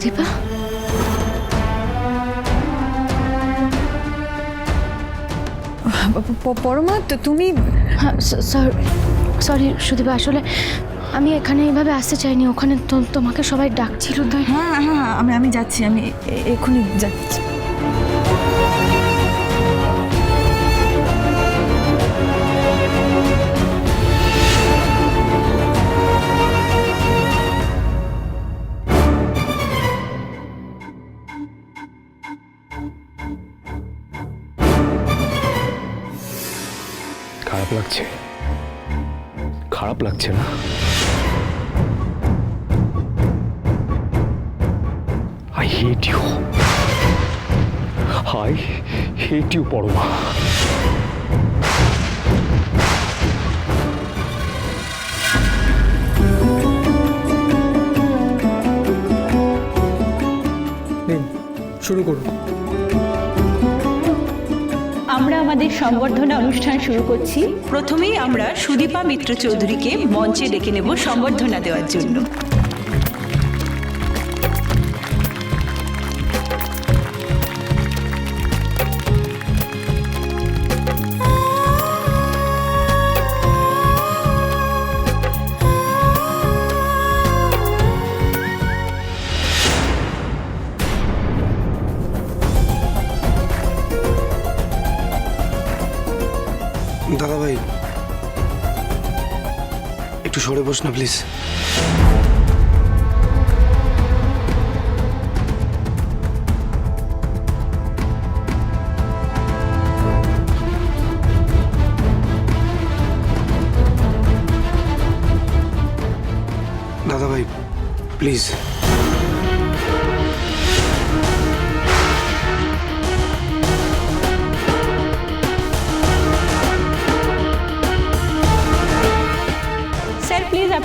সুদীপা প- প- পরমা তুমি হ্যাঁ সরি সুদীপা আসলে আমি এখানে এইভাবে আসতে চাইনি ওখানে তো- তোমাকে সবাই ডাকছিল হ্যাঁ হ্যাঁ আমি আমি যাচ্ছি আমি এক্ষুনি যাচ্ছি। খারাপ লাগছে। খারাপ লাগছে না? I hate you I hate you Parama শুরু করুন। আমাদের সংবর্ধনা অনুষ্ঠান শুরু করছি। প্রথমেই আমরা সুদীপা মিত্র চৌধুরীকে মঞ্চে ডেকে নেব সংবর্ধনা দেওয়ার জন্য। দাদা ভাই একটু সরে বস না প্লিজ দাদা ভাই প্লিজ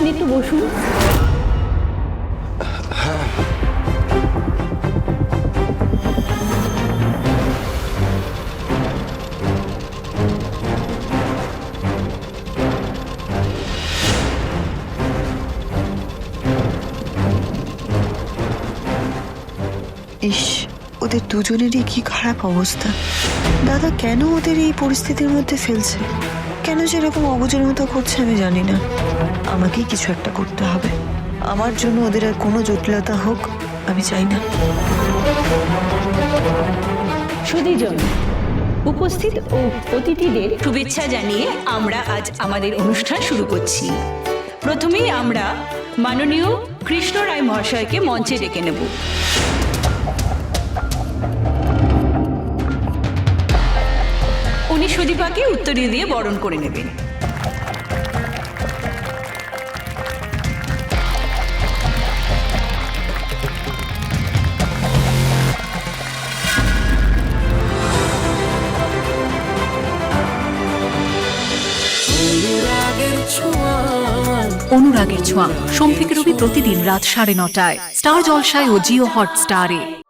আপনি একটু বসুন। ইস, ওদের দুজনেরই কি খারাপ অবস্থা। দাদা, কেন ওদের এই পরিস্থিতির মধ্যে ফেলছে? কেন যেরকম অবুজের মতো করছে আমি জানি না। আমাকেই কিছু একটা করতে হবে। আমার জন্য ওদের আর কোনো জটিলতা হোক, আমি চাই না। উপস্থিত ও অতিথিদের শুভেচ্ছা জানিয়ে আমরা আজ আমাদের অনুষ্ঠান শুরু করছি। প্রথমেই আমরা মাননীয় কৃষ্ণ রায় মহাশয়কে মঞ্চে ডেকে নেব। উনি সুদীপাকে উত্তরীয় দিয়ে বরণ করে নেবেন। অনুরাগের ছোঁয়া। সোম থেকে রবি প্রতিদিন রাত সাড়ে নটায়। স্টার জলসায় ও জিও হটস্টারে।